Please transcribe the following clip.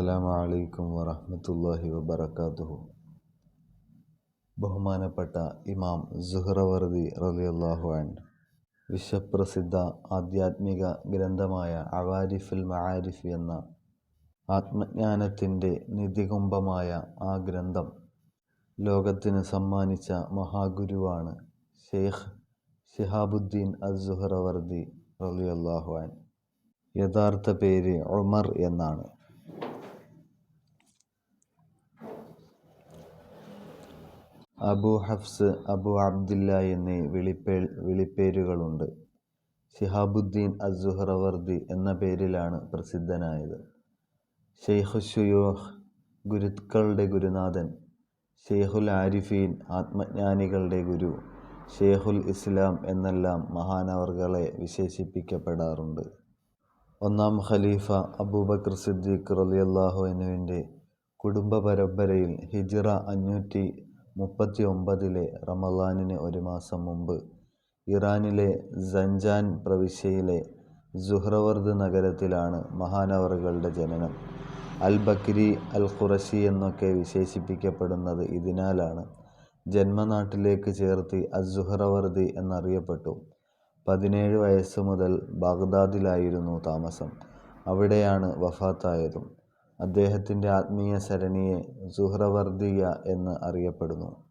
അസ്സലാമു അലൈക്കും വറഹ്മത്തുള്ളാഹി വബറകാതുഹു. ബഹുമാനപ്പെട്ട ഇമാം സുഹ്റവർദി റളിയല്ലാഹു ആൻഡ് വിശ്വപ്രസിദ്ധ ആധ്യാത്മിക ഗ്രന്ഥമായ അവാരിഫുൽ മഹാരിഫ് എന്ന ആത്മജ്ഞാനത്തിന്റെ നിധികുംഭമായ ആ ഗ്രന്ഥം ലോകത്തിന് സമ്മാനിച്ച മഹാഗുരുവാണ് ഷെയ്ഖ് ശിഹാബുദ്ദീൻ അസ്-സുഹ്റവർദി റളിയല്ലാഹു അൻ യഥാർത്ഥ പേര് ഉമർ എന്നാണ്. അബു ഹഫ്സ് അബു അബ്ദില്ല എന്നീ വിളിപ്പേ വിളിപ്പേരുകളുണ്ട്. ശിഹാബുദ്ദീൻ അസ്-സുഹ്റവർദി എന്ന പേരിലാണ് പ്രസിദ്ധനായത്. ഷെയ്ഖുഷുയോഹ് ഗുരുക്കളുടെ ഗുരുനാഥൻ. ഷെയ്ഖുൽ ആരിഫീൻ ആത്മജ്ഞാനികളുടെ ഗുരു. ഷെയ്ഖുൽ ഇസ്ലാം എന്നെല്ലാം മഹാനവർകളെ വിശേഷിപ്പിക്കപ്പെടാറുണ്ട്. ഒന്നാം ഖലീഫ അബൂബക്കർ സിദ്ദീഖ് റലിയല്ലാഹു എന്നുവിന്റെ കുടുംബ പരമ്പരയിൽ ഹിജ്റ അഞ്ഞൂറ്റി മുപ്പത്തി ഒമ്പതിലെ റമളാനിന് ഒരു മാസം മുമ്പ് ഇറാനിലെ സൻജാൻ പ്രവിശ്യയിലെ സുഹ്റവർദ് നഗരത്തിലാണ് മഹാനവറുകളുടെ ജനനം. അൽ ബക്രി അൽ ഖുറശി എന്നൊക്കെ വിശേഷിപ്പിക്കപ്പെടുന്നത് ഇതിനാലാണ് ജന്മനാട്ടിലേക്ക് ചേർത്ത് അൽ സുഹ്റവർദി എന്നറിയപ്പെട്ടു. പതിനേഴ് വയസ്സ് മുതൽ ബാഗ്ദാദിലായിരുന്നു താമസം. അവിടെയാണ് വഫാത്തായതും. അദ്ദേഹത്തിന്റെ ആത്മീയ സരണിയെ സുഹ്റവർദിയ എന്ന് അറിയപ്പെടുന്നു.